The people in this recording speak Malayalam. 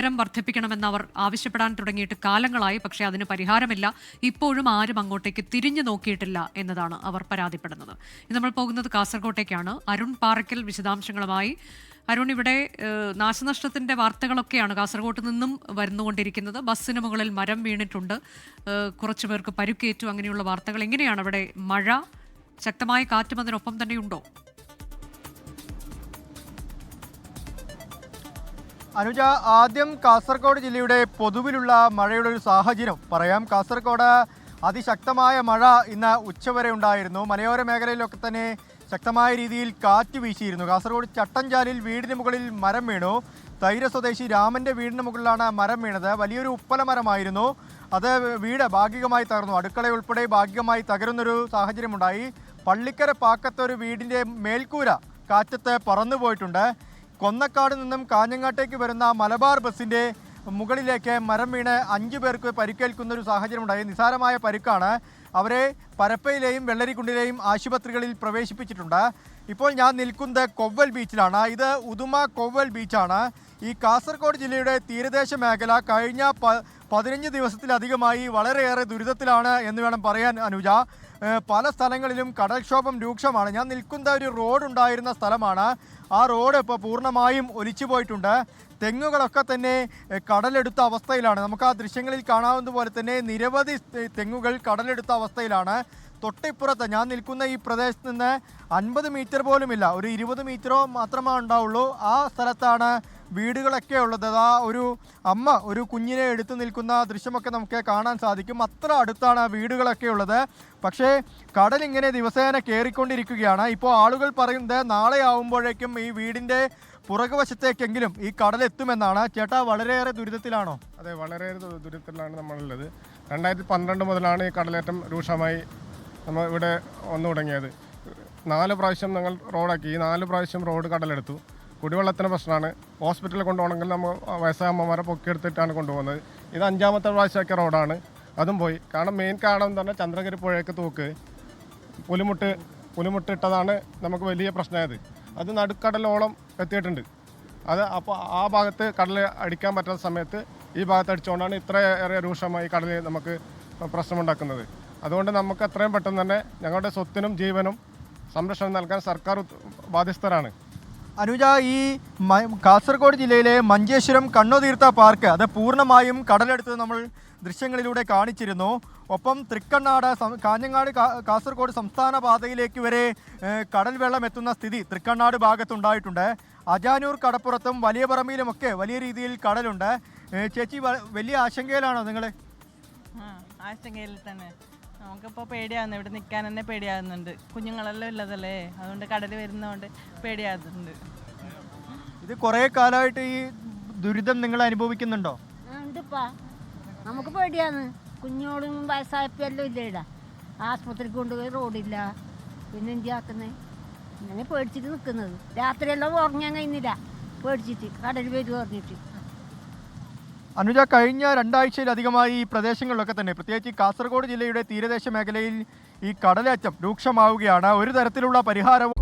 ഉയരം വർദ്ധിപ്പിക്കണമെന്ന് അവർ ആവശ്യപ്പെടാൻ തുടങ്ങിയിട്ട് കാലങ്ങളായി പക്ഷേ അതിന് പരിഹാരമില്ല. ഇപ്പോഴും ആരും അങ്ങോട്ടേക്ക് തിരിഞ്ഞു നോക്കിയിട്ടില്ല എന്നതാണ് അവർ പരാതിപ്പെടുന്നത്. ഇനി നമ്മൾ പോകുന്നത് കാസർഗോട്ടേക്കാണ് അരുൺ പാറയ്ക്കൽ വിശദാംശങ്ങളുമായി. അരുൺ ഇവിടെ നാശനഷ്ടത്തിന്റെ വാർത്തകളൊക്കെയാണ് കാസർഗോട്ട് നിന്നും വരുന്നുകൊണ്ടിരിക്കുന്നത്. ബസ്സിന് മുകളിൽ മരം വീണിട്ടുണ്ട്. കുറച്ചു പേർക്ക് പരുക്കേറ്റു. അങ്ങനെയുള്ള വാർത്തകൾ എങ്ങനെയാണ് അവിടെ മഴ? ശക്തമായ കാറ്റും അതിനൊപ്പം തന്നെയുണ്ടോ അനുജ ആദ്യം കാസർഗോഡ് ജില്ലയുടെ പൊതുവിലുള്ള മഴയുടെ ഒരു സാഹചര്യം. പറയാം കാസർഗോഡ് അതിശക്തമായ മഴ ഇന്ന് ഉച്ചവരെ ഉണ്ടായിരുന്നു. മലയോര മേഖലയിലൊക്കെ തന്നെ ശക്തമായ രീതിയിൽ കാറ്റ് വീശിയിരുന്നു. കാസർഗോഡ് ചട്ടഞ്ചാലിൽ വീടിന് മുകളിൽ മരം വീണു. തൈര സ്വദേശി രാമന്റെ വീടിന് മുകളിലാണ് മരം വീണത്. വലിയൊരു ഉപ്പല മരമായിരുന്നു. അത് വീട് ഭാഗികമായി തകർന്നു. അടുക്കള ഉൾപ്പെടെ ഭാഗികമായി തകരുന്നൊരു സാഹചര്യമുണ്ടായി. പള്ളിക്കര പാക്കത്തെ ഒരു വീടിന്റെ മേൽക്കൂര കാറ്റത്ത് പറന്നു പോയിട്ടുണ്ട് കൊന്നക്കാട് നിന്നും കാഞ്ഞങ്ങാട്ടേക്ക് വരുന്ന മലബാർ ബസ്സിന്റെ മുകളിലേക്ക് മരം വീണ് അഞ്ചു പേർക്ക് പരിക്കേൽക്കുന്ന ഒരു സാഹചര്യമുണ്ടായി. നിസാരമായ പരിക്കാണ്. അവരെ പരപ്പയിലെയും വെള്ളരിക്കുണ്ടിലെയും ആശുപത്രികളിൽ പ്രവേശിപ്പിച്ചിട്ടുണ്ട്. ഇപ്പോൾ ഞാൻ നിൽക്കുന്നത് കൊവ്വൽ ബീച്ചിലാണ്. ഇത് ഉദുമ കൊവ്വൽ ബീച്ചാണ്. ഈ കാസർഗോഡ് ജില്ലയുടെ തീരദേശ മേഖല കഴിഞ്ഞ പ പതിനഞ്ച് ദിവസത്തിലധികമായി വളരെയേറെ ദുരിതത്തിലാണ് എന്ന് വേണം പറയാൻ അനുജ. പല സ്ഥലങ്ങളിലും കടൽക്ഷോഭം രൂക്ഷമാണ്. ഞാൻ നിൽക്കുന്ന ഒരു റോഡ് ഉണ്ടായിരുന്ന സ്ഥലമാണ്. ആ റോഡ് ഇപ്പോൾ പൂർണമായും ഒലിച്ചു പോയിട്ടുണ്ട്. തെങ്ങുകളൊക്കെ തന്നെ കടലെടുത്ത അവസ്ഥയിലാണ്. നമുക്ക് ആ ദൃശ്യങ്ങളിൽ കാണാവുന്ന പോലെ തന്നെ നിരവധി തെങ്ങുകൾ കടലെടുത്ത അവസ്ഥയിലാണ്. തൊട്ടിപ്പുറത്ത് ഞാൻ നിൽക്കുന്ന ഈ പ്രദേശത്ത് നിന്ന് അൻപത് മീറ്റർ പോലുമില്ല. ഒരു ഇരുപത് മീറ്ററോ മാത്രമേ ഉണ്ടാവുള്ളൂ. ആ സ്ഥലത്താണ് വീടുകളൊക്കെ ഉള്ളത്. ആ ഒരു അമ്മ ഒരു കുഞ്ഞിനെ എടുത്തു നിൽക്കുന്ന ദൃശ്യമൊക്കെ നമുക്ക് കാണാൻ സാധിക്കും. അത്ര അടുത്താണ് വീടുകളൊക്കെ ഉള്ളത്. പക്ഷേ കടൽ ഇങ്ങനെ ദിവസേന കയറിക്കൊണ്ടിരിക്കുകയാണ് ഇപ്പോൾ ആളുകൾ പറയുന്നത് നാളെ ആവുമ്പോഴേക്കും ഈ വീടിന്റെ പുറകുവശത്തേക്കെങ്കിലും ഈ കടൽ എത്തുമെന്നാണ്. ചേട്ടാ വളരെയേറെ ദുരിതത്തിലാണോ? അതെ വളരെയേറെ ദുരിതത്തിലാണ് നമ്മളുള്ളത്. രണ്ടായിരത്തി പന്ത്രണ്ട് മുതലാണ് ഈ കടലേറ്റം രൂക്ഷമായി നമ്മൾ ഇവിടെ വന്നു തുടങ്ങിയത്. നാല് പ്രാവശ്യം ഞങ്ങൾ റോഡാക്കി. ഈ നാല് പ്രാവശ്യം റോഡ് കടലെടുത്തു. കുടിവെള്ളത്തിന് പ്രശ്നമാണ്. ഹോസ്പിറ്റലിൽ കൊണ്ടുപോകണമെങ്കിൽ നമ്മൾ വയസ്സായ അമ്മമാരെ പൊക്കിയെടുത്തിട്ടാണ് കൊണ്ടുപോകുന്നത്. ഇത് അഞ്ചാമത്തെ പ്രാവശ്യമൊക്കെ റോഡാണ്. അതും പോയി. കാരണം മെയിൻ കാരണം എന്ന് പറഞ്ഞാൽ ചന്ദ്രഗിരി പുഴയൊക്കെ തൂക്ക്. പുലിമുട്ട് പുലിമുട്ടിട്ടതാണ് നമുക്ക് വലിയ പ്രശ്നമായത്. അത് നടുക്കടലോളം എത്തിയിട്ടുണ്ട്. അത് അപ്പോൾ ആ ഭാഗത്ത് കടൽ അടിക്കാൻ പറ്റാത്ത സമയത്ത് ഈ ഭാഗത്ത് അടിച്ചുകൊണ്ടാണ് ഇത്രയേറെ രൂക്ഷമായി കടൽ നമുക്ക് പ്രശ്നമുണ്ടാക്കുന്നത്. അതുകൊണ്ട് നമുക്ക് എത്രയും പെട്ടെന്ന് തന്നെ ഞങ്ങളുടെ സ്വത്തിനും ജീവനും സംരക്ഷണം നൽകാൻ സർക്കാർ ബാധ്യസ്ഥരാണ്. അനുജ ഈ കാസർഗോഡ് ജില്ലയിലെ മഞ്ചേശ്വരം കണ്ണുതീർത്ത പാർക്ക് അത് പൂർണമായും കടലെടുത്ത് നമ്മൾ ദൃശ്യങ്ങളിലൂടെ കാണിച്ചിരുന്നു. ഒപ്പം തൃക്കണ്ണാട് കാഞ്ഞങ്ങാട് കാസർഗോഡ് സംസ്ഥാന പാതയിലേക്ക് വരെ കടൽ വെള്ളം എത്തുന്ന സ്ഥിതി തൃക്കണ്ണാട് ഭാഗത്തുണ്ടായിട്ടുണ്ട്. അജാനൂർ കടപ്പുറത്തും വലിയ പറമ്പിലുമൊക്കെ വലിയ രീതിയിൽ കടലുണ്ട്. ചേച്ചി വലിയ ആശങ്കയിലാണോ നിങ്ങൾ ആശങ്കയിൽ തന്നെ. നമുക്കിപ്പോൾ പേടിയാവുന്നു. ഇവിടെ നിൽക്കാൻ തന്നെ പേടിയാവുന്നുണ്ട്. കുഞ്ഞുങ്ങളെല്ലാം ഉള്ളതല്ലേ? അതുകൊണ്ട് കടൽ വരുന്നതുകൊണ്ട് പേടിയാവുന്നുണ്ട്. ഇത് കുറേ കാലമായിട്ട് ഈ ദുരിതം നിങ്ങൾ അനുഭവിക്കുന്നുണ്ടോ? ഉണ്ടിപ്പാ. നമുക്ക് പേടിയാണ്. കുഞ്ഞോടും വയസ്സായപ്പോൾ എല്ലാം ഇല്ല ഇടാ ആസ്പത്രിക്ക് കൊണ്ടുപോയി റോഡില്ല. പിന്നെ എന്തിയാക്കുന്നത് അങ്ങനെ പേടിച്ചിട്ട് നിൽക്കുന്നത് രാത്രിയെല്ലാം ഉറങ്ങാൻ കഴിയുന്നില്ല പേടിച്ചിട്ട് കടൽ വരും പറഞ്ഞിട്ട്. അനുജ കഴിഞ്ഞ രണ്ടാഴ്ചയിലധികമായി ഈ പ്രദേശങ്ങളിലൊക്കെ തന്നെ പ്രത്യേകിച്ച് കാസർഗോഡ് ജില്ലയുടെ തീരദേശ മേഖലയിൽ ഈ കടലേറ്റം രൂക്ഷമാവുകയാണ്. ഒരു തരത്തിലുള്ള പരിഹാരവും